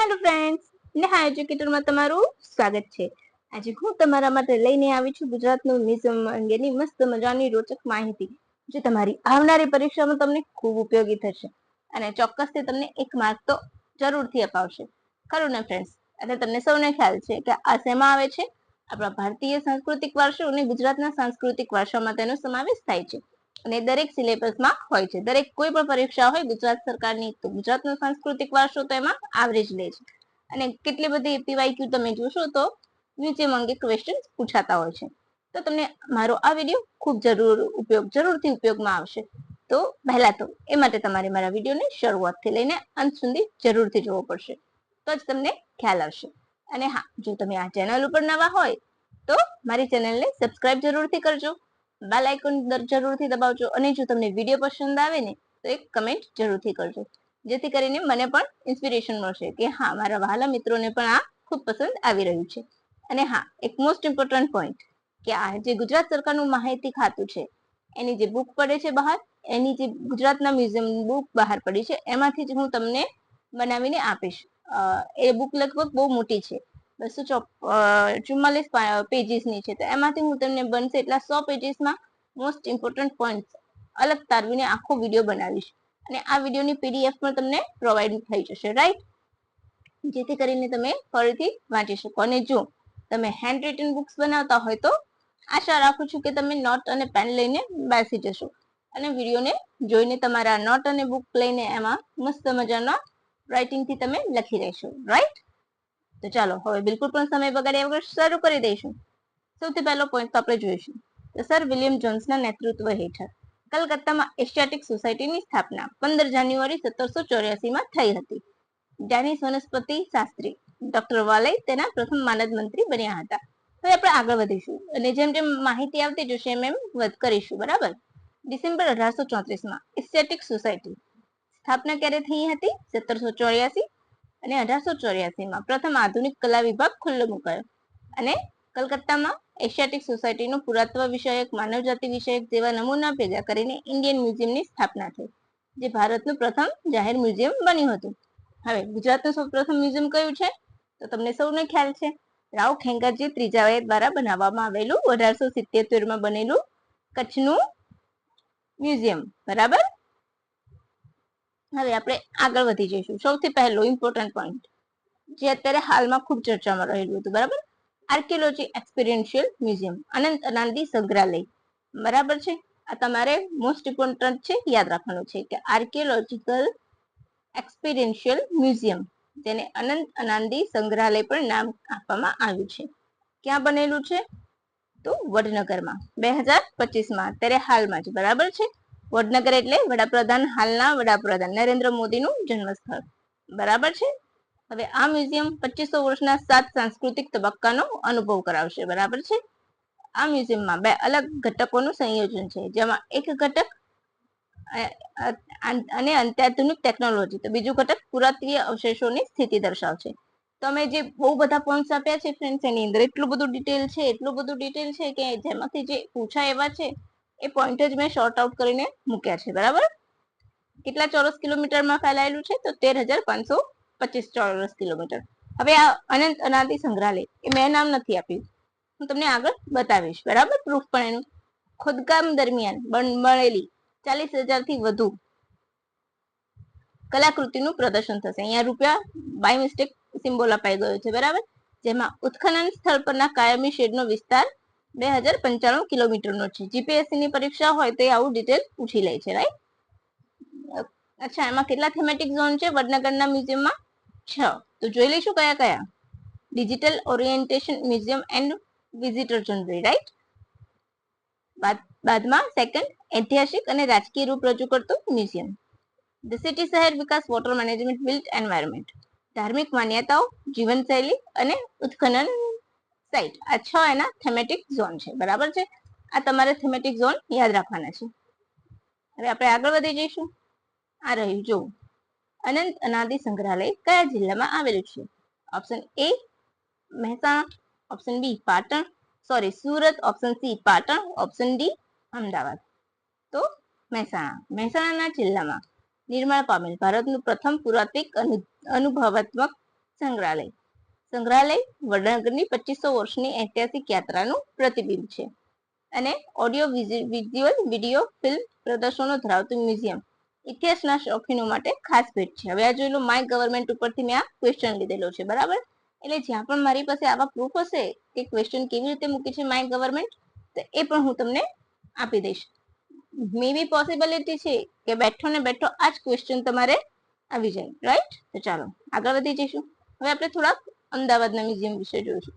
Hello friends Neha એજ્યુકેટરમાં તમારું સ્વાગત છે. આજે હું તમારા માટે લઈને આવી છું ગુજરાતનું મ્યુઝિયમ અંગેની મસ્ત મજાની રોચક માહિતી. જે તમારી આવનારી પરીક્ષામાં તમને ખૂબ ઉપયોગી થશે અને ચોક્કસથી તમને એક માર્ક તો જરૂરથી અપાવશે. ખરું ને ફ્રેન્ડ્સ અને તમને સૌને ખ્યાલ છે કે આ શેમાં આવે છે? આપણા ભારતીય સાંસ્કૃતિક વારસો અને ગુજરાતના સાંસ્કૃતિક વારસામાં તેનો સમાવેશ થાય છે. અને દરેક સિલેબસમાં હોય છે. દરેક કોઈ પણ પરીક્ષા હોય, ગુજરાત સરકારની તો ગુજરાતનો સાંસ્કૃતિક વારસો તો એમાં આવરેજ લે છે. અને કેટલી બધી પીવાયક્યુ તમે જોશો તો મ્યુઝિયમ અંગે ક્વેશ્ચન પૂછાતા હોય છે. તો તમને મારો આ વીડિયો ખૂબ જરૂર ઉપયોગ, જરૂરથી ઉપયોગમાં આવશે. તો પહેલા તો એ માટે તમારે મારા વિડીયોને શરૂઆતથી લઈને અંત સુધી જરૂરથી જોવો પડશે. તો જ તમને ખ્યાલ આવશે. અને હા, જો તમે આ ચેનલ ઉપર નવા હોય તો મારી ચેનલને સબસ્ક્રાઇબ જરૂરથી કરજો. બેલ આઇકોન જરૂરથી દબાવજો. અને જો તમને વીડિયો પસંદ આવે ને, તો એક કમેન્ટ જરૂરથી કરજો. જેથી કરીને મને પણ ઇન્સ્પિરેશન મળશે કે હા, મારા વહાલા મિત્રોને પણ આ ખૂબ પસંદ આવી રહ્યું છે. અને હા, એક મોસ્ટ ઇમ્પોર્ટન્ટ પોઈન્ટ કે આ જે ગુજરાત સરકારનું માહિતી ખાતું છે, એની જે બુક પડે છે બહાર, એની જે ગુજરાતના મ્યુઝિયમ બુક બહાર પડી છે, એમાંથી જ હું તમને બનાવીને આપીશ. એ બુક લગભગ બહુ મોટી છે. બસો ચુમ્માલીસ પેજીસની છે. તો એમાંથી હું તમને બનશે એટલા સો પેજીસમાં મોસ્ટ ઇમ્પોર્ટન્ટ પોઈન્ટ અલગ તારવીને આખો વીડિયો બનાવીશ. અને આ વિડીયોની પીડીએફ પણ તમને પ્રોવાઈડ થઈ જશે. રાઈટ જેથી કરીને તમે ફરીથી વાંચી શકો. અને જો તમે હેન્ડ રિટન બુક્સ બનાવતા હોય તો આશા રાખું છું કે તમે નોટ અને પેન લઈને બેસી જશો. અને વિડીયોને જોઈને તમારા નોટ અને બુક લઈને એમાં મસ્ત મજાના રાઇટિંગથી તમે લખી રહેશો રાઈટ તો ચાલો, હવે બિલકુલ પણ સમય બગાડ્યા વગર શરૂ કરી દઈશું. સૌથી પહેલો પોઈન્ટ તો આપણે જોઈશું. તો સર વિલિયમ જોન્સના નેતૃત્વ હેઠળ કલકત્તામાં એશિયાટિક સોસાયટીની સ્થાપના પંદર જાન્યુઆરી સત્તરસો ચોર્યાસીમાં થઈ હતી. ડેનિસ વનસ્પતિ શાસ્ત્રી ડોક્ટર વાલે તેના પ્રથમ માનદ મંત્રી બન્યા હતા. હવે આપણે આગળ વધીશું અને જેમ જેમ માહિતી આવતી જશે એમ એમ વધ કરીશું, બરાબર? ડિસેમ્બર અઢારસો ચોત્રીસમાં એશિયાટિક સોસાયટી સ્થાપના ક્યારે થઈ હતી? સત્તરસો ચોર્યાસી અને અઢારસો ચોર્યાસીમાં પ્રથમ આધુનિક કલા વિભાગ ખુલ્લો મુકાયો. અને કલકત્તામાં એશિયાટિક સોસાયટીનું પુરાતત્વ વિષયક, માનવજાતિ વિષયક જેવા નમૂના ભેગા કરીને ઇન્ડિયન મ્યુઝિયમની સ્થાપના થઈ, જે ભારતનું પ્રથમ જાહેર મ્યુઝિયમ બન્યું હતું. હવે ગુજરાતનું સૌ પ્રથમ મ્યુઝિયમ કયું છે? તો તમને સૌને ખ્યાલ છે, રાવ ખેંગારજી ત્રીજાએ દ્વારા બનાવવામાં આવેલું અઢારસો સિત્તેરમાં બનેલું કચ્છનું મ્યુઝિયમ, બરાબર? હવે આપણે આગળ વધી જઈશું. સૌથી પહેલો ઇમ્પોર્ટન્ટ પોઈન્ટ જે અત્યારે હાલમાં ખૂબ ચર્ચામાં રહેલું હતું, બરાબર? આર્કિયોલોજી એક્સપિરિયન્શિયલ મ્યુઝિયમ અનંત અનાંદી સંગ્રહાલય. બરાબર છે? આ તમારે મોસ્ટ ઇમ્પોર્ટન્ટ છે, યાદ રાખવાનું છે કે આર્કિયોલોજીકલ એક્સપિરિયન્શિયલ મ્યુઝિયમ જેને અનંત અનાંદી સંગ્રહાલય પણ નામ આપવામાં આવ્યું છે. ક્યાં બનેલું છે? તો વડનગરમાં. બે હજાર પચીસમાં. અત્યારે હાલમાં જ. બરાબર છે? વડનગર એટલે વડાપ્રધાન, હાલના વડાપ્રધાન નરેન્દ્ર મોદીનું જન્મસ્થળ. બરાબર છે? હવે આ મ્યુઝિયમ પચીસો વર્ષના સાત સાંસ્કૃતિક તબક્કાનો અનુભવ કરાવશે, બરાબર છે? આ મ્યુઝિયમમાં બે અલગ ઘટકોનું સંયોજન છે, જેમાં એક ઘટક અને અત્યાધુનિક ટેકનોલોજી, તો બીજું ઘટક પુરાતનીય અવશેષોની સ્થિતિ દર્શાવશે. તમે જે બહુ બધા પોઈન્ટ્સ આપ્યા છે ફ્રેન્ડ્સ એની અંદર એટલું બધું ડિટેલ છે, એટલું બધું ડિટેલ છે કે જેમાંથી જે પૂછા એવા છે એ પોઈન્ટ જ મેં શોર્ટ આઉટ કરીને મૂક્યા છે, બરાબર? કેટલા ચોરસ કિલોમીટરમાં ફેલાયેલું છે? તો તેર હજાર પાંચસો પચીસ ચોરસ કિલોમીટર. હવે આ અનંત અનાદિ સંગ્રહાલય, એ મેં નામ નથી આપ્યું. હું તમને આગળ બતાવીશ, બરાબર? પ્રૂફ પણ એનું. ખોદકામ દરમિયાન મળેલી ચાલીસ હજારથી વધુ કલાકૃતિનું પ્રદર્શન થશે. અહીંયા રૂપિયા બાય મિસ્ટેક સિમ્બોલ અપાઈ ગયો છે, બરાબર? જેમાં ઉત્ખનન સ્થળ પરના કાયમી શેડનો વિસ્તાર બે હજાર પંચાણું કિલોમીટરનો છે. જીપીએસસી ની પરીક્ષા હોય તો આવું ડિટેલ પૂછી લે છે રાઈટ અચ્છા, એમાં કેટલા થેમેટિક ઝોન છે? વડનગરના મ્યુઝિયમમાં છ. તો જોઈ લઈશું કયા કયા? Digital orientation museum and visitor જનરી right બાદમાં સેકન્ડ ઐતિહાસિક અને રાજકીય રૂપ રજૂ કરતું મ્યુઝિયમ. ધ સિટી શહેર વિકાસ વોટર મેનેજમેન્ટ બિલ્ટ એન્વાયરમેન્ટ ધાર્મિક માન્યતાઓ, જીવનશૈલી અને ઉત્ખનન સાઇટ આ છ એના થેમેટિક ઝોન છે. બરાબર છે? આ તમારે થેમેટિક ઝોન યાદ રાખવાના છે. હવે આપણે આગળ વધી જઈશું. આ રહ્યું. જો અનંત અનાદિ સંગ્રહાલય કયા જિલ્લામાં આવેલું છે? Option A Mehsana. Option B Patan. Sorry Surat. Option C Patan. Option D Ahmedabad. તો મહેસાણા. મહેસાણાના જિલ્લામાં નિર્માણ પામેલ ભારતનું પ્રથમ પુરાતત્વિક અનુભવાત્મક સંગ્રહાલય. સંગ્રહાલય વડનગરની પચીસો વર્ષની ઐતિહાસિક યાત્રાનું પ્રતિબિંબ છે. અને ઓડિયો વિઝ્યુઅલ વીડિયો ફિલ્મ પ્રદર્શનો ધરાવતું મ્યુઝિયમ. ઇતિહાસના શોખીનો માટે ખાસ ભેટ છે. હવે આ જોઈ લો માય ગવર્મેન્ટ ઉપરથી મેં આ ક્વેશ્ચન લીધેલો છે. બરાબર? એટલે જ્યાં પણ મારી પાસે આવા પ્રૂફ હશે કે ક્વેશ્ચન કેવી રીતે મૂકી છે માય ગવર્મેન્ટ તો એ પણ હું તમને આપી દઈશ. મે બી પોસિબિલિટી છે કે બેઠો ને બેઠો આ જ ક્વેશ્ચન તમારે આવી જાય. રાઈટ તો ચાલો, આગળ વધી જઈશું. હવે આપણે થોડાક અમદાવાદના મ્યુઝિયમ વિશે જોઈશું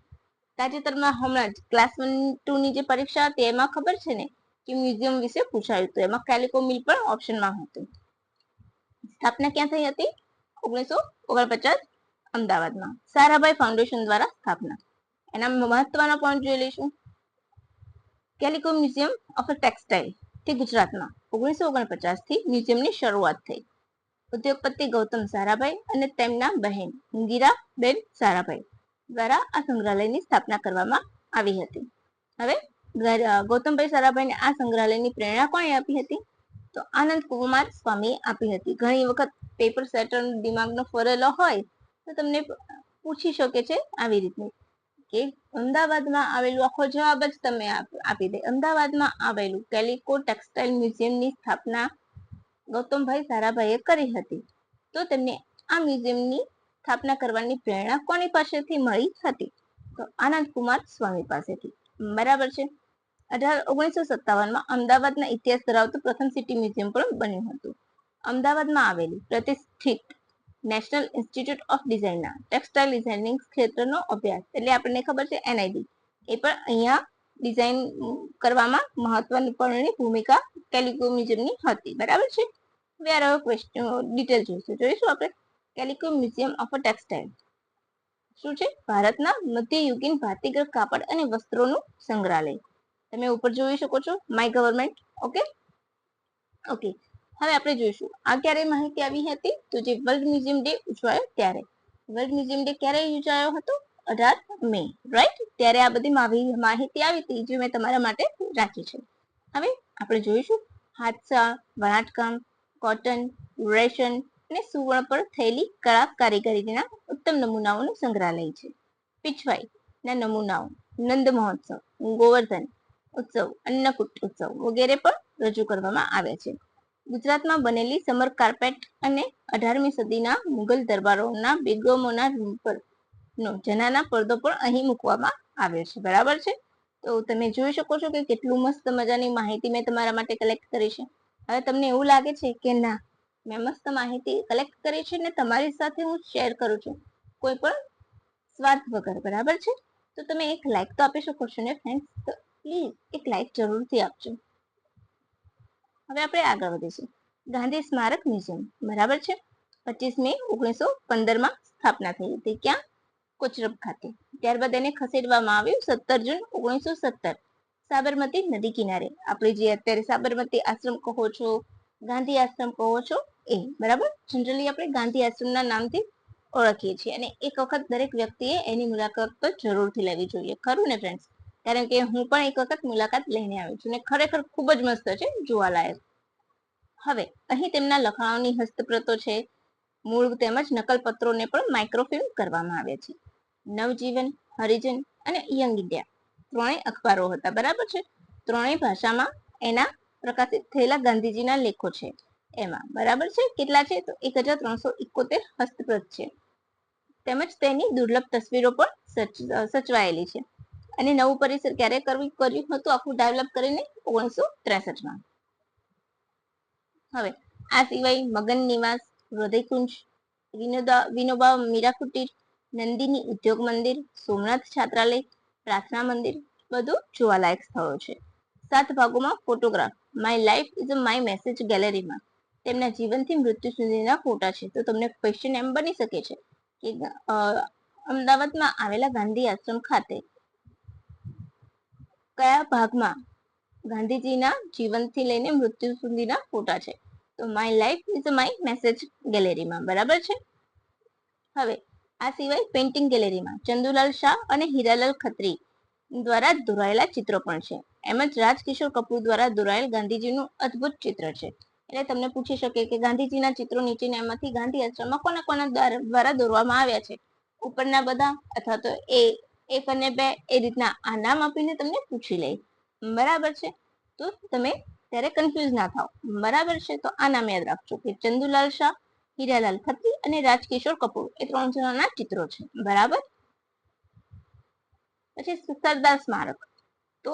તાજેતરમાં હમણાં જ ક્લાસ વન ટુ ની જે પરીક્ષા હતી, એમાં ખબર છે ને કે મ્યુઝિયમ વિશે પૂછાયું હતું. એમાં કેલિકો મિલ પણ ઓપ્શનમાં હતું. સ્થાપના ક્યાં થઈ હતી? ઓગણીસો ઓગણપચાસ અમદાવાદમાં. સારાભાઈ ફાઉન્ડેશન દ્વારા સ્થાપના. એના મહત્વના પોઈન્ટ જોઈ લઈશું. કેલિકો મ્યુઝિયમ ઓફ ટેક્સટાઇલ, તે ગુજરાતમાં. ઓગણીસો ઓગણપચાસથી મ્યુઝિયમની શરૂઆત થઈ. ઉદ્યોગપતિ ગૌતમ સારાભાઈ અને તેમના બહેન ઇન્દિરાબેન સારાભાઈ દ્વારા આ સંગ્રહાલયની સ્થાપના કરવામાં આવી હતી. હવે ગૌતમભાઈ સારાભાઈને આ સંગ્રહાલયની પ્રેરણા કોણે આપી હતી? તો આનંદ કુમાર સ્વામીએ આપી હતી. ઘણી વખત પેપર સેટર દિમાગનો ફરેલો હોય તો તમને પૂછી શકે છે આવી રીતની કે અમદાવાદમાં આવેલું, આખો જવાબ જ તમે આપી દે. અમદાવાદમાં આવેલું કેલિકો ટેક્સટાઇલ મ્યુઝિયમની સ્થાપના ગૌતમભાઈ સારાભાઈએ કરી હતી. તો તેમને આ મ્યુઝિયમની સ્થાપના કરવાની પ્રેરણા કોની પાસેથી મળી હતી? તો આનંદ સ્વામી પાસેથી. બરાબર છે. અઢાર ઓગણીસો સત્તાવનમાં અમદાવાદના ઇતિહાસ ધરાવતું પ્રથમ સિટી મ્યુઝિયમ પણ બન્યું હતું. અમદાવાદમાં આવેલી પ્રતિષ્ઠિત નેશનલ ઇન્સ્ટિટ્યૂટ ઓફ ડિઝાઇનના ટેક્સટાઇલ ડિઝાઇનિંગ ક્ષેત્રનો અભ્યાસ. એટલે આપણને ખબર છે એનઆઈડી. એ પણ અહીંયા ડિઝાઇન કરવામાં મહત્વની ભૂમિકા કેલિકો મ્યુઝિયમની હતી. બરાબર છે? હવે આ ક્વેશ્ચન ડિટેલ જોઈશું જોઈશું આપણે કેલિકો મ્યુઝિયમ ઓફ ટેક્સટાઇલ શું છે? ભારતના મધ્યયુગીન ભાતીગળ કાપડ અને વસ્ત્રોનું સંગ્રહાલય. તમે ઉપર જોઈ શકો છો માય ગવર્મેન્ટ ઓકે ઓકે હવે આપણે જોઈશું, આ ક્યારે માહિતી આવી હતી? તો જે વર્લ્ડ મ્યુઝિયમ ડે ઉજવાયો ત્યારે. વર્લ્ડ મ્યુઝિયમ ડે ક્યારે યોજાયો હતો? અઢાર મે રાઈટ ત્યારે આ બધી માહિતી આવી હતી, જે મેં તમારા માટે રાખી છે. હવે આપણે જોઈશું હાથસા વણાટકામ કોટન રેશન અને સુવર્ણ પર થયેલી કળા કારીગરીના ઉત્તમ નમૂનાઓનું સંગ્રહાલય છે. પીછવાઈ ના નમૂનાઓ, નંદ મહોત્સવ, ગોવર્ધન ઉત્સવ, અન્નકૂટ ઉત્સવ વગેરે પણ રજૂ કરવામાં આવ્યા છે. ગુજરાતમાં બનેલી સમર કાર્પેટ અને અઢારમી સદીના મુઘલ દરબારોના બેગમોના રૂમ પર નો જનાના પડદો પણ અહીં મૂકવામાં આવ્યો છે. બરાબર છે? તો તમે જોઈ શકો છો કે કેટલું મસ્ત મજાની માહિતી મેં તમારા માટે કલેક્ટ કરી છે. હવે તમને એવું લાગે છે કે ના, મેં મસ્ત માહિતી કલેક્ટ કરી છે ને તમારી સાથે હું શેર કરું છું. કોઈ પણ સ્વાર્થ વગર, બરાબર છે? તો તમે એક લાઈક તો આપી શકો છો ને ફ્રેન્ડ્સ તો પ્લીઝ એક લાઈક જરૂરથી આપજો. હવે આપણે આગળ વધીશું. ગાંધી સ્મારક મ્યુઝિયમ, બરાબર છે? પચીસ મે ઓગણીસો પંદરમાં સ્થાપના થઈ હતી. ક્યાં? કોચરબ ખાતે. ત્યારબાદ એને ખસેડવામાં આવ્યું સત્તર જૂન ઓગણીસો સત્તર. સાબરમતી નદી કિનારે. આપણે જે અત્યારે સાબરમતી આશ્રમ કહો છો, ગાંધી આશ્રમ કહો છો, એ બરાબર? જનરલી આપણે ગાંધી આશ્રમના નામથી ઓળખીએ છીએ અને એક વખત દરેક વ્યક્તિએ એની મુલાકાત તો જરૂરથી લેવી જોઈએ. ખરું ને ફ્રેન્ડ્સ કારણ કે હું પણ એક વખત મુલાકાત લઈને આવી છું ને ખરેખર ખૂબ જ મસ્ત છે, જોવાલાયક. હવે, અહીં તેમના લખાણોની હસ્તપ્રતો છે. મૂળ તેમજ નકલપત્રોને પણ માઇક્રોફિલ્મ કરવામાં આવે છે. નવજીવન, હરિજન અને યંગ ઇન્ડિયા. ત્રણેય અખબારો હતા. બરાબર છે? ત્રણેય ભાષામાં એના પ્રકાશિત થયેલા ગાંધીજીના લેખો છે એમાં. બરાબર છે? કેટલા છે? તો એક હજાર ત્રણસો ઇકોતેર હસ્તપ્રત છે. તેમજ તેની દુર્લભ તસવીરો પણ સચવાયેલી છે. અને નવું પરિસર ક્યારે કરવું, કર્યું હતું? આખું ડેવલપ કરીને ઓગણીસો ત્રેસઠમાં. હવે, આ સિવાય મગન નિવાસ, હૃદયકુંજ, વિનોદા, વિનોબા મીરા કુટીર નંદિની ઉદ્યોગ મંદિર, સોમનાથ છાત્રાલય પ્રાર્થના મંદિર બધું જોવાલાયક સ્થળો છે. સાત ભાગોમાં photograph. My life is my message ગેલેરીમાં તેમના જીવનથી મૃત્યુ સુધીના ફોટા છે. તો તમને ક્વેશ્ચન એમ બની શકે છે કે અમદાવાદમાં આવેલા ગાંધી આશ્રમ ખાતે કયા ભાગમાં ગાંધીજીના જીવનથી લઈને મૃત્યુ સુધીના ફોટા છે? તો my life is my message ગેલેરીમાં બરાબર છે? હવે આ સિવાય પેઇન્ટિંગ ગેલેરીમાં ચંદુલાલ શાહ અને હીરાલાલ ખત્રી દ્વારા દોરાયેલા ચિત્રો પણ છે. એમ જ રાજકિશોર કપૂર દ્વારા દોરાયેલ ગાંધીજીનું અદ્ભુત ચિત્ર છે. એટલે તમને પૂછી શકે કે ગાંધીજીના ચિત્રો નીચેના એમાંથી ગાંધી આશ્રમમાં કોના કોના દ્વારા દોરવામાં આવ્યા છે? ઉપરના બધા અથવા તો એ, એક અને બે એ રીતના આ નામ આપીને તમને પૂછી લે બરાબર છે? તો તમે ત્યારે કન્ફ્યુઝ ના થાવ બરાબર છે? તો આ નામ યાદ રાખજો કે ચંદુલાલ શાહ હીરાલાલ ખત્રી અને રાજકિશોર કપૂર. એ ત્રણ જણાના ચિત્રો છે. બરાબર? પછી સરદાર સ્મારક. તો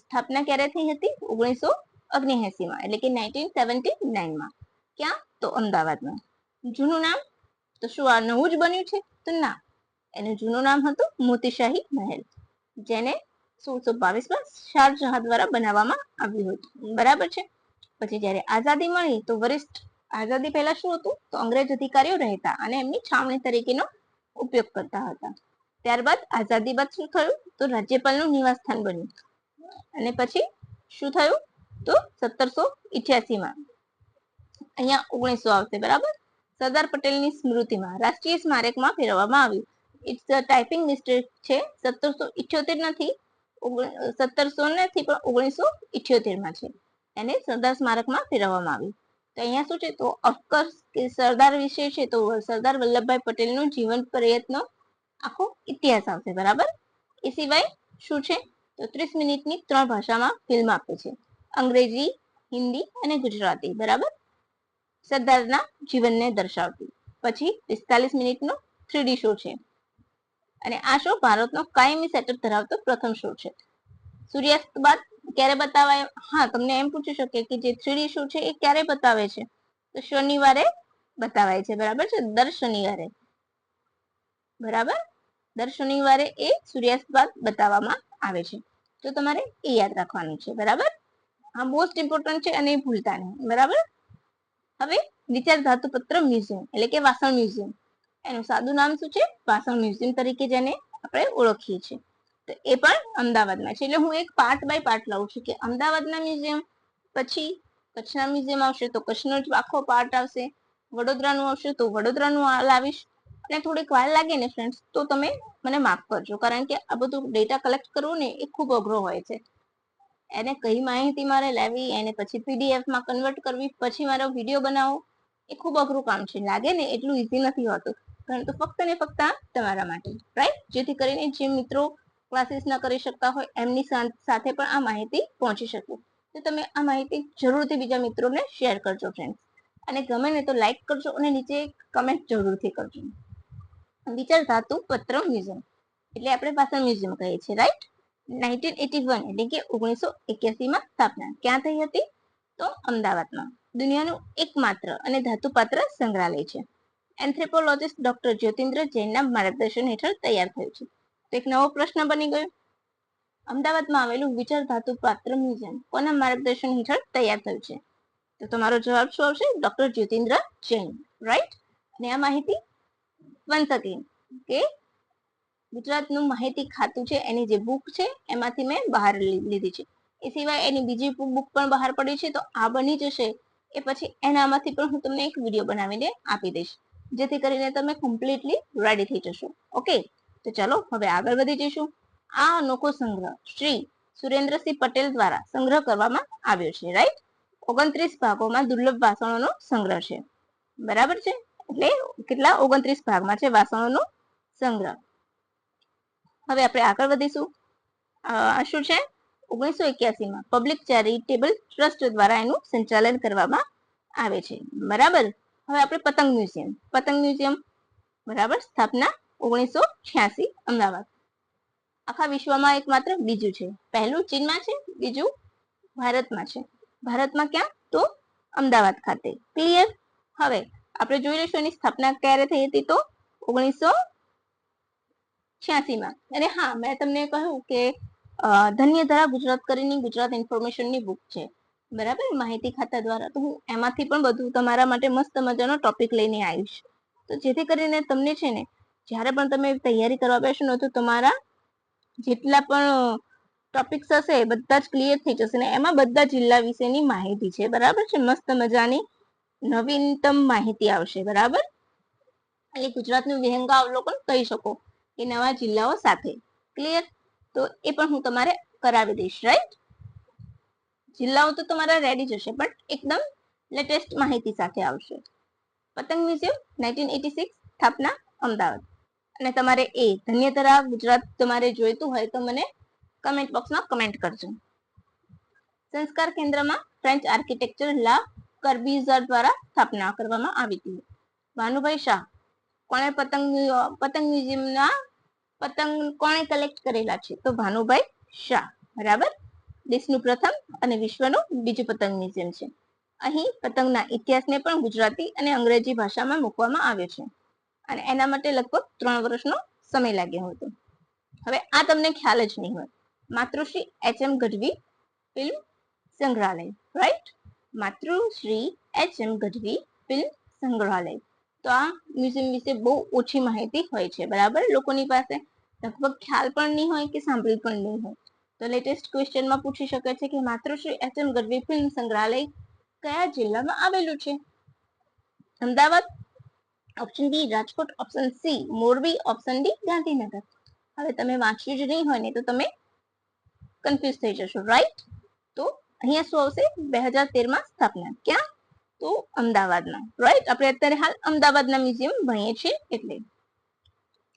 સ્થાપના ક્યારે થઈ હતી? ઓગણીસો ઓગણએસી માં એટલે કે નાઇન્ટીન સેવન્ટી નાઇનમાં. ક્યાં? તો અમદાવાદમાં. જૂનું નામ? તો શું આ નવું જ બન્યું છે? તો ના. એનું જૂનું નામ હતું મોતીશાહી મહેલ, જેને સોળસો બાવીસમાં શાહજહાં દ્વારા બનાવવામાં આવ્યું હતું. બરાબર છે? પછી જ્યારે આઝાદી મળી તો વરિષ્ઠ આઝાદી પહેલા શું હતું? તો અંગ્રેજ અધિકારીઓ રહેતા અને એમની છાવણી તરીકેનો ઉપયોગ કરતા હતા. ત્યારબાદ આઝાદી બાદ શું થયું? તો રાજ્યપાલનું નિવાસસ્થાન બન્યું. અને પછી શું થયું? તો સત્તરસો ઇઠ્યાસીમાં, અહીંયા ઓગણીસો આવશે, બરાબર? સરદાર પટેલની સ્મૃતિમાં, રાષ્ટ્રીય સ્મારકમાં ફેરવવામાં આવ્યું. ઇટ્સ ટાઈપિંગ મિસ્ટેક છે. સત્તરસો ઇઠ્યોતેર નથી સત્તરસો નથી, પણ ઓગણીસો ઇઠ્યોતેરમાં છે. એને સરદાર સ્મારકમાં ફેરવવામાં આવ્યું. તો અહીંયા શું છે? તો અફકોર્સ કે સરદાર વિશે છે તો સરદાર વલ્લભભાઈ પટેલનું જીવન પ્રયત્ન આખો ઇતિહાસ આવશે, બરાબર? એ સિવાય શું છે? તો ત્રીસ મિનિટની ત્રણ ભાષામાં ફિલ્મ આપે છે. અંગ્રેજી, હિન્દી અને ગુજરાતી, બરાબર? સરદારના જીવનને દર્શાવતી. પછી પિસ્તાલીસ મિનિટનો થ્રીડી શો છે. અને આ શો ભારતનો કાયમી સેટઅપ ધરાવતો પ્રથમ શો છે. સૂર્યાસ્ત બાદ ક્યારે બતાવાય? હા, તમને એમ પૂછી શકે કે જે થ્રીડી શો છે એ ક્યારે બતાવે છે? તો શનિવારે બતાવાય છે, બરાબર છે? દર શનિવારે. બરાબર? દર શનિવારે એ સૂર્યાસ્ત બાદ બતાવવામાં આવે છે. તો તમારે એ યાદ રાખવાનું છે, બરાબર? આ મોસ્ટ ઇમ્પોર્ટન્ટ છે અને એ ભૂલતા નહીં, બરાબર? હવે વિચાર ધાતુપત્ર મ્યુઝિયમ એટલે કે વાસણ મ્યુઝિયમ એનું સાદું નામ શું છે? વાસણ મ્યુઝિયમ તરીકે જેને આપણે ઓળખીએ છીએ. એ પણ અમદાવાદમાં છે. એટલે હું એક પાર્ટ બાય પાર્ટ લાવું છું કે અમદાવાદના મ્યુઝિયમ પછી કચ્છના મ્યુઝિયમ આવશે તો કચ્છનો જ આખો પાર્ટ આવશે. વડોદરાનું આવશે તો વડોદરાનું લાવીશ. અને થોડીક વાર લાગે ને ફ્રેન્ડ્સ તો તમે મને માફ કરજો. કારણ કે આ બધું ડેટા કલેક્ટ કરવું ને એ ખૂબ અઘરો હોય છે. એને કઈ માહિતી મારે લેવી, એને પછી પીડીએફમાં કન્વર્ટ કરવી, પછી મારો વીડિયો બનાવો, એ ખૂબ અઘરું કામ છે. લાગે ને એટલું ઈઝી નથી હોતું. પરંતુ ફક્ત ને ફક્ત તમારા માટે. રાઈટ જેથી કરીને જે મિત્રો ક્લાસીસ ન કરી શકતા હોય, એમની સાથે પણ આ માહિતી પહોંચી શકે. તો તમે આ માહિતી જરૂરથી બીજા મિત્રોને શેર કરજો ફ્રેન્ડ્સ અને ગમે ને તો લાઈક કરજો અને નીચે કમેન્ટ જરૂરથી કરજો. વિચાર ધાતુ પત્ર મ્યુઝિયમ એટલે આપણે પાછળ મ્યુઝિયમ કહીએ છીએ રાઈટ નાઇન્ટીન એટી વન એટલે કે ઓગણીસો એક્યાસી માં સ્થાપના. ક્યાં થઈ હતી? તો અમદાવાદમાં. દુનિયાનું એકમાત્ર અને ધાતુપાત્ર સંગ્રહાલય છે. એન્થ્રોપોલોજીસ્ટ ડોક્ટર જ્યોતિન્દ્ર જૈનના માર્ગદર્શન હેઠળ તૈયાર થયું છે. તો એક નવો પ્રશ્ન બની ગયો. અમદાવાદમાં આવેલું વિચાર ધાતુ પાત્ર મ્યુઝિયમ કોના માર્ગદર્શન હેઠળ તૈયાર થયું છે? તો તમારો જવાબ શું આવશે? ડોક્ટર જ્યોતિન્દ્ર જૈન. રાઈટ અને આ માહિતી વન્સ અગેન કે ગુજરાતનું માહિતી ખાતું છે, એની જે બુક છે, એમાંથી મેં બહાર લીધી છે. એ સિવાય એની બીજી બુક પણ બહાર પડી છે, તો આ બની જશે. એ પછી એનામાંથી પણ હું તમને એક વીડિયો બનાવીને આપી દઈશ. જેથી કરીને તમે કમ્પ્લીટલી રેડી થઈ જશો. ઓકે તો ચાલો હવે આગળ વધી જઈશું. આ અનોખો સંગ્રહ શ્રી સુરેન્દ્રસિંહ પટેલ દ્વારા સંગ્રહ કરવામાં આવ્યો છે રાઈટ ઓગણત્રીસ ભાગોમાં દુર્લભ વાસણોનો સંગ્રહ છે. બરાબર છે? એટલે કેટલા ઓગણત્રીસ ભાગમાં છે વાસણોનો સંગ્રહ? હવે આપણે આગળ વધીશું. શું છે? ઓગણીસો એક્યાસીમાં પબ્લિક ચેરિટેબલ ટ્રસ્ટ દ્વારા એનું સંચાલન કરવામાં આવે છે. બરાબર? હવે આપણે પતંગ મ્યુઝિયમ પતંગ મ્યુઝિયમ બરાબર સ્થાપના ઓગણીસો છ્યાસી, અમદાવાદ. આખા વિશ્વમાં એકમાત્ર બીજું છે. પહેલું ચીનમાં છે, બીજું ભારતમાં છે. ભારતમાં ક્યાં? તો અમદાવાદ ખાતે. ક્લિયર હવે આપણે જોઈ લઈશું એની સ્થાપના ક્યારે થઈ હતી તો ઓગણીસો છ્યાસી માં અને હા, મેં તમને કહ્યું કે ધન્ય ધરા ગુજરાત કરીને ગુજરાત ઇન્ફોર્મેશનની બુક છે. બરાબર? માહિતી ખાતા દ્વારા. તો હું એમાંથી પણ બધું તમારા માટે મસ્ત મજાનો ટોપિક લઈને આવીશ. તો જેથી કરીને તમને છે ને જ્યારે પણ તમે તૈયારી કરવા બેસો ને તો તમારા જેટલા પણ ટોપિક્સ હશે એ બધા જ ક્લિયર થઈ જશે ને એમાં બધા જિલ્લા વિશેની માહિતી છે, બરાબર છે? મસ્ત મજાની નવીનતમ માહિતી આવશે, બરાબર? એટલે ગુજરાતનું વિહંગા અવલોકન કહી શકો એ નવા જિલ્લાઓ સાથે. ક્લિયર તો એ પણ હું તમારે કરાવી દઈશ રાઈટ જિલ્લાઓ તો તમારા રેડી જશે પણ એકદમ લેટેસ્ટ માહિતી સાથે આવશે. પતંગ મ્યુઝિયમ નાઇન્ટીન એટી સિક્સ સ્થાપના અમદાવાદ. અને તમારે એ ધન્યતરા ગુજરાત તમારે જોઈતું હોય તો મને કમેન્ટ બોક્સમાં કમેન્ટ કરજો. સંસ્કાર કેન્દ્રમાં ફ્રેન્ચ આર્કિટેક્ચર લા કર્બીઝર દ્વારા સ્થાપના કરવામાં આવી હતી. ભાનુભાઈ શાહ, કોણે પતંગ પતંગ મ્યુઝિયમના પતંગ કોણે કલેક્ટ કરેલા છે? તો ભાનુભાઈ શાહ, બરાબર? દેશનું પ્રથમ અને વિશ્વનું બીજું પતંગ મ્યુઝિયમ છે. અહીં પતંગના ઇતિહાસને પણ ગુજરાતી અને અંગ્રેજી ભાષામાં મૂકવામાં આવ્યો છે. અને એના માટે લગભગ ત્રણ વર્ષનો સમય લાગ્યો હતો. હવે આ તમને ખ્યાલ જ નહીં હોય. માતૃશ્રી એચ એમ ગઢવી ફિલ્મ સંગ્રહાલય right માતૃશ્રી H M Gadhvi film સંગ્રહાલય. તો આ મ્યુઝિયમ વિશે બહુ ઓછી માહિતી હોય છે, બરાબર? લોકોની પાસે લગભગ ખ્યાલ પણ નહીં હોય કે સાંભળી પણ નહીં હોય. તો લેટેસ્ટ ક્વેશ્ચનમાં પૂછી શકે છે કે માતૃશ્રી એચ એમ ગઢવી ફિલ્મ સંગ્રહાલય કયા જિલ્લામાં આવેલું છે? Ahmedabad option B Rajkot option C Morbi option D Gandhinagar. હવે તમે વાંચ્યું જ નહીં હોય ને તો તમે કન્ફ્યુઝ થઈ જશો રાઈટ તો અહીંયા શું આવશે? બે હજાર તેરમાં સ્થાપના. ક્યાં? તો અમદાવાદમાં રાઈટ આપણે અત્યારે હાલ અમદાવાદના મ્યુઝિયમ ભણીએ છીએ એટલે.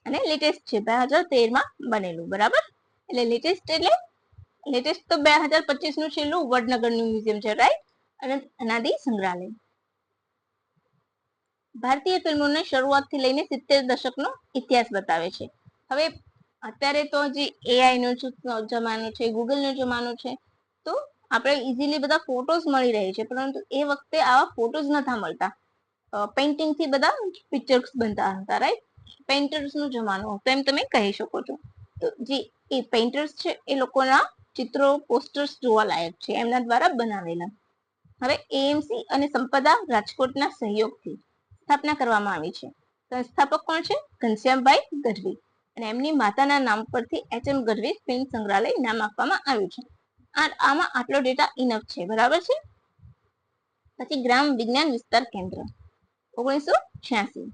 અને લેટેસ્ટ છે, બે હજાર તેરમાં બનેલું, બરાબર? એટલે લેટેસ્ટ એટલે લેટેસ્ટ તો બે હજાર પચીસનું છેલ્લું વડનગરનું મ્યુઝિયમ છે રાઈટ અને અનાદિ સંગ્રહાલય. ભારતીય ફિલ્મોને શરૂઆતથી લઈને સિત્તેર દશકનો ઇતિહાસ બતાવે છે. હવે અત્યારે તો જે એઆઈ નો જમાનો છે ગૂગલનો જમાનો છે, તો આપણે ઇઝીલી બધા ફોટોઝ મળી રહે છે, પરંતુ એ વખતે આવા ફોટોઝ નતા મળતા. પેઇન્ટિંગથી બધા પિક્ચર્સ બનતા હતા રાઈટ પેઇન્ટર્સ નો જમાનો હતો, એમ તમે કહી શકો છો. તો જે એ પેઇન્ટર્સ છે, એ લોકોના ચિત્રો પોસ્ટર્સ જોવા લાયક છે, એમના દ્વારા બનાવેલા. હવે એએમસી અને સંપદા રાજકોટના સહયોગથી. સ્થાપના કરવામાં આવી છે. સંસ્થાપક કોણ છે? ઘનશ્યામભાઈ ગઢવી. અને એમની માતાના નામ પરથી એચ એમ ગઢવી ફિલ્મ સંગ્રહાલય નામ આપવામાં આવ્યું છે. આ આમાં આટલો ડેટા ઇનફ છે, બરાબર છે? પછી ગ્રામ વિજ્ઞાન વિસ્તાર કેન્દ્ર. ઓગણીસો છ્યાસી.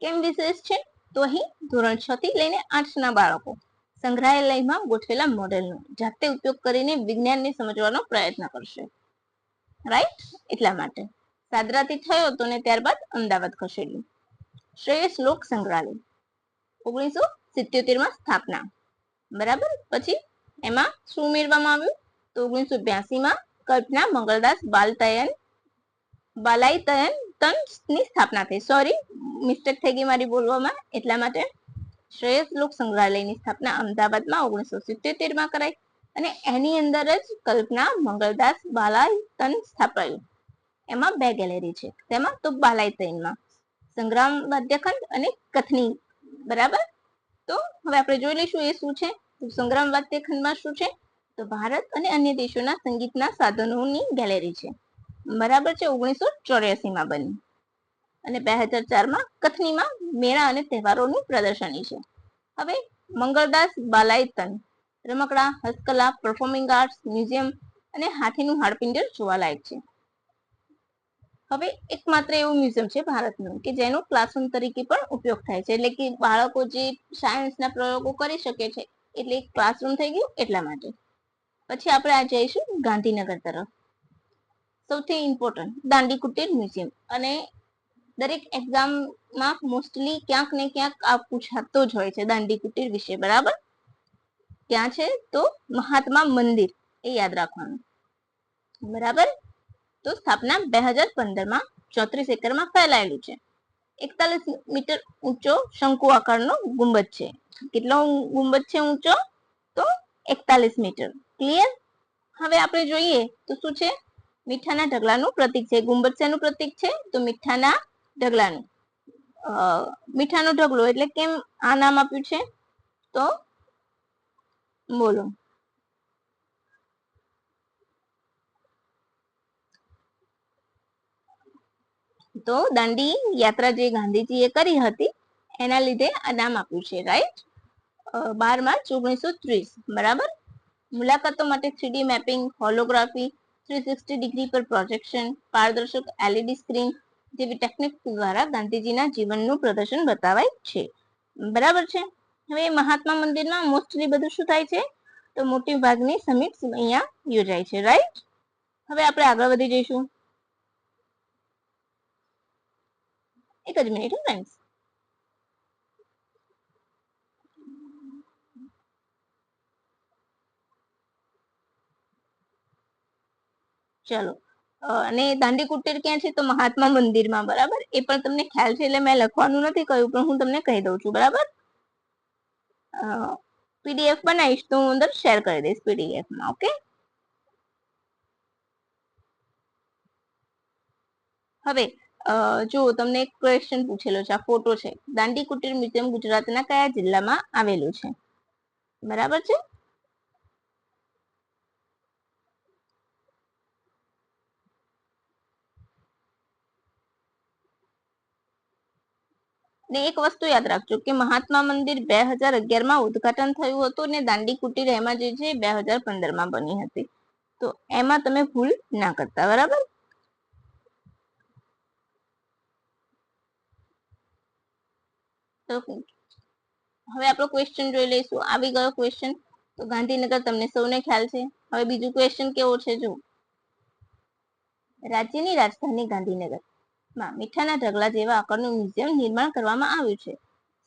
કેમ વિશેષ છે? તો અહીં ધોરણ છ થી લઈને આઠ ના બાળકો સંગ્રહાલયમાં ગોઠવેલા મોડેલનો, જાતે ઉપયોગ કરીને વિજ્ઞાનને સમજવાનો પ્રયત્ન કરશે. રાઈટ એટલા માટે. સાદરાથી થયો હતો ને ત્યારબાદ અમદાવાદ ખસેડ્યું. શ્રેયસ લોક સંગ્રહાલય. ઓગણીસો સિત્યોતેરમાં સ્થાપના. બરાબર? પછી એમાં શું ઉમેરવામાં આવ્યું? તો ઓગણીસો બ્યાસી માં કલ્પના મંગળદાસ બાલતયન બાલાઈતયનની સ્થાપના થઈ. સોરી મિસ્ટેક થઈ ગઈ મારી બોલવામાં. એટલા માટે શ્રેયસ લોક સંગ્રહાલયની સ્થાપના અમદાવાદમાં ઓગણીસો સિત્યોતેરમાં કરાઈ. અને એની અંદર જ કલ્પના મંગળદાસ બાલાઈતન સ્થાપાયું. એમાં બે ગેલેરી છે. તેમાં તો બાલાઈતનમાં સંગ્રામ વાદ્યખંડ અને કથની. બરાબર? તો હવે આપણે જોઈ લઈશું એ શું છે? સંગ્રામ વાદ્યખંડમાં શું છે? તો ભારત અને અન્ય દેશોના સંગીતના સાધનોની ગેલેરી છે. બરાબર છે? ઓગણીસો ચોર્યાસીમાં બની. અને બે હજાર ચારમાં કથનીમાં મેળા અને તહેવારોની પ્રદર્શની છે. હવે મંગળદાસ બાલાયતન રમકડા, હસ્તકલા પરફોર્મિંગ આર્ટ્સ મ્યુઝિયમ અને હાથીનું હાડપિંજર જોવાલાયક છે. હવે એકમાત્ર એવું મ્યુઝિયમ છે ભારતનું કે જેનો ક્લાસરૂમ તરીકે પણ ઉપયોગ થાય છે. એટલે કે બાળકો જે સાયન્સના પ્રયોગો કરી શકે છે, એટલે ક્લાસરૂમ થઈ ગયું એટલા માટે. પછી આપણે આ જઈશું ગાંધીનગર તરફ. સૌથી ઇમ્પોર્ટન્ટ દાંડી કુટીર મ્યુઝિયમ. અને દરેક એક્ઝામમાં મોસ્ટલી ક્યાંક ને ક્યાંક આ પૂછાતો જ હોય છે દાંડી કુટીર વિશે, બરાબર? ક્યાં છે? તો મહાત્મા મંદિર, એ યાદ રાખવાનું. બરાબર? તો સ્થાપના બે હજાર પંદરમાં ચોત્રીસ એકરમાં ફેલાયેલું છે. એકતાલીસ મીટર ઊંચો શંકુ આકારનો ગુંબજ છે. કેટલો ગુંબજ છે ઊંચો? તો એકતાલીસ મીટર. ક્લિયર હવે આપણે જોઈએ તો શું છે? મીઠાના ઢગલાનું પ્રતીક છે. ગુંબજ શેનું પ્રતીક છે? તો મીઠાના ઢગલાનું. મીઠાનો ઢગલો એટલે કેમ આ નામ આપ્યું છે? તો બોલો. તો દાંડી યાત્રા જે ગાંધીજીએ કરી હતી, એના લીધે આ નામ આપ્યું છે રાઈટ બાર માર્ચ ઓગણીસો ત્રીસ, બરાબર? મુલાકાતો માટે three D mapping, holography, three sixty degree પર પ્રોજેક્શન, પારદર્શક એલઈડી સ્ક્રીન જેવી ટેકનિક દ્વારા ગાંધીજીના જીવનનું પ્રદર્શન બતાવાય છે. બરાબર છે? હવે મહાત્મા મંદિરમાં મોસ્ટલી બધું શું થાય છે? તો મોટી ભાગની સમિટ અહીંયા યોજાય છે રાઈટ હવે આપણે આગળ વધી જઈશું. એક જ મિનિટ ફ્રેન્ડ્સ ચલો અને દાંડી કુટીર ક્યાં છે? તો મહાત્મા મંદિરમાં, બરાબર? એ પણ તમને ખ્યાલ છે એટલે મેં લખવાનું નથી કહ્યું, પણ હું તમને કહી દઉં છું, બરાબર? પીડીએફ બનાવીશ તો હું અંદર શેર કરી દઈશ પીડીએફમાં ઓકે? હવે જો તમને એક ક્વેશ્ચન પૂછેલો છે, આ ફોટો છે. દાંડી કુટીર મ્યુઝિયમ ગુજરાતના કયા જિલ્લામાં આવેલું છે? બરાબર છે? ને એક વસ્તુ યાદ રાખજો કે મહાત્મા મંદિર બે હજાર અગિયારમાં ઉદઘાટન થયું હતું ને દાંડી કુટીર એમાં જે છે બે હજાર પંદરમાં બની હતી. તો એમાં તમે ભૂલ ના કરતા, બરાબર તો હવે આપણો ક્વેશ્ચન જોઈ લઈશું. આવી ગયો ક્વેશ્ચન તો ગાંધીનગર તમને સૌને ખ્યાલ છે. હવે બીજું ક્વેશ્ચન કેવો છે જો રાજ્યની રાજધાની ગાંધીનગર. માં મીઠાના ઢગલા જેવા આકારનું મ્યુઝિયમ નિર્માણ કરવામાં આવ્યું છે.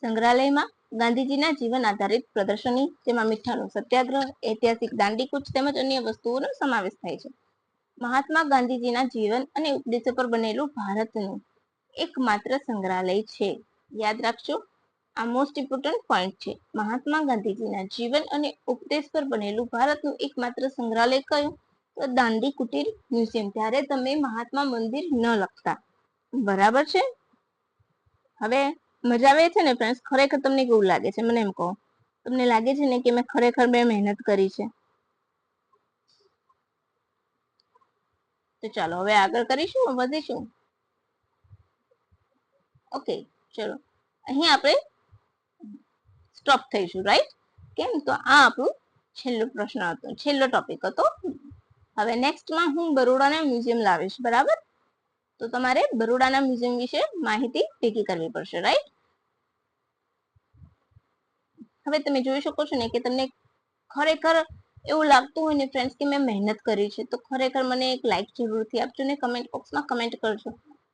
સંગ્રહાલયમાં ગાંધીજીના જીવન આધારિત પ્રદર્શની, જેમાં મીઠાનો સત્યાગ્રહ, ઐતિહાસિક દાંડીકૂચ તેમજ અન્ય વસ્તુઓનો સમાવેશ થાય છે. મહાત્મા ગાંધીજીના જીવન અને ઉપદેશો પર બનેલું ભારતનું એકમાત્ર સંગ્રહાલય છે. યાદ રાખજો આ મોસ્ટ ઇમ્પોર્ટન્ટ પોઈન્ટ છે. મહાત્મા ગાંધીજીના જીવન અને ઉપદેશ પર બનેલું ભારતનું એકમાત્ર સંગ્રહાલય કયું? તો દાંડી કુટીર મ્યુઝિયમ. ત્યારે તમે મહાત્મા મંદિર ન લખતા. બરાબર છે? હવે મજા આવે છે ને ફ્રેન્ડ્સ ખરેખર તમને કેવું લાગે છે? મને એમ કહો. તમને લાગે છે ને કે મેં ખરેખર મેં મહેનત કરી છે? તો ચાલો, હવે આગળ કરીશું, વધીશું? ઓકે, ચલો. અહીં આપણે સ્ટોપ થઈશું રાઈટ કેમ? તો આ આપણું છેલ્લો પ્રશ્ન હતો, છેલ્લો ટોપિક હતો. હવે નેક્સ્ટમાં હું બરોડાના મ્યુઝિયમ લાવીશ, બરાબર? તો તમારે બરોડાના મ્યુઝિયમ વિશે માહિતી ભેગી કરવી પડશે રાઈટ હવે તમે જોઈ શકો છો ને કે તમને ખરેખર એવું લાગતું હોય ને ફ્રેન્ડ્સ કે મેં મહેનત કરી છે, તો ખરેખર મને એક લાઈક જરૂરથી આપજો ને કમેન્ટ બોક્સમાં કમેન્ટ કરજો.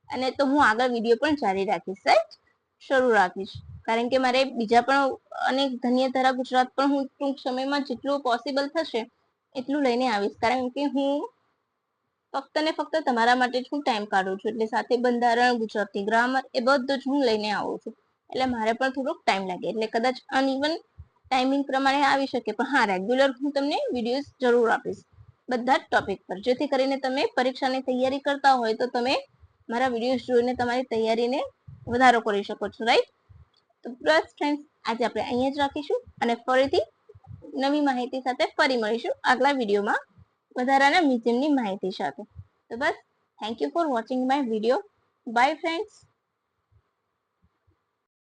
અને તો હું આગળ વીડિયો પણ જારી રાખીશ રાઈટ શરૂ રાખીશ. કારણ કે મારે બીજા પણ અનેક ધન્યધારા ગુજરાત પણ હું ટૂંક સમયમાં જેટલું પોસિબલ થશે, એટલું લઈને આવીશ. કારણ કે હું ફક્ત ને ફક્ત તમારા માટે જ હું ટાઈમ કાઢું છું. એટલે સાથે બંધારણ, ગુજરાતી ગ્રામર એ બધું જ હું લઈને આવું છું. એટલે મારે પણ થોડોક ટાઈમ લાગે. એટલે કદાચ અનઇવન ટાઈમિંગ પ્રમાણે આવી શકે. પણ હા રેગ્યુલર હું તમને વિડીયોઝ જરૂર આપીશ. બધા જ ટોપિક પર. જેથી કરીને તમે પરીક્ષાની તૈયારી કરતા હોય તો તમે મારા વિડીયોઝ જોઈને તમારી તૈયારીને વધારો કરી શકો છો. રાઈટ તો બસ ફ્રેન્ડ્સ આજે આપણે અહીંયા જ રાખીશું અને ફરીથી નવી માહિતી સાથે ફરી મળીશું આગલા વિડીયોમાં વધારાના મ્યુઝિયમની માહિતી સાથે. તો બસ thank you for watching my video bye friends